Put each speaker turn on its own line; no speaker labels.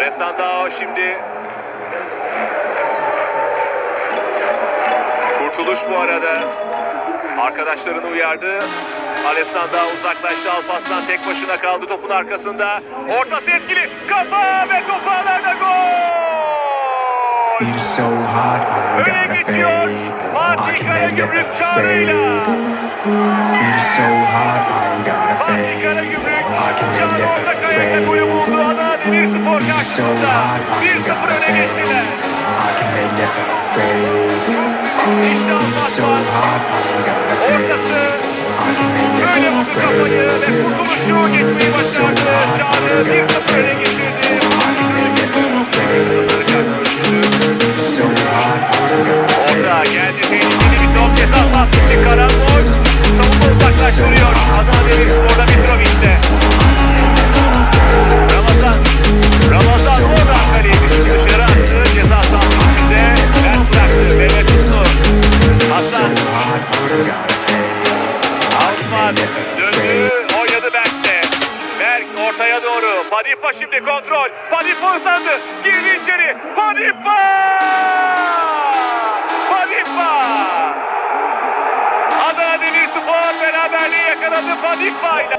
Alessandro şimdi Kurtuluş bu arada. Arkadaşlarını uyardı. Alessandro uzaklaştı. Alpaslan tek başına kaldı topun arkasında. Ortası etkili. Kafa ve top ağlarda gol.
So
Öne geçiyor. Fatih Karagümrük çağrıyla.
so
Fatih. Karagümrük Çağrı Ortakaya'da
fade.
golü buldu. Adana
It's so
karşısında
hard, I
1-0
gotta
öne geçtiler. Ortası Böyle vurdu kafayı ve kurtuluşu geçmeyi başardı. Çağrı 1-0 öne geçirdi. Altman döndü. Oynadı Berk'te. Berk ortaya doğru. Padipa şimdi kontrol. Padipa hızlandı. Girdi içeri. Padipa! Padipa! Adana Demirspor beraberliği yakaladı Padipa ile.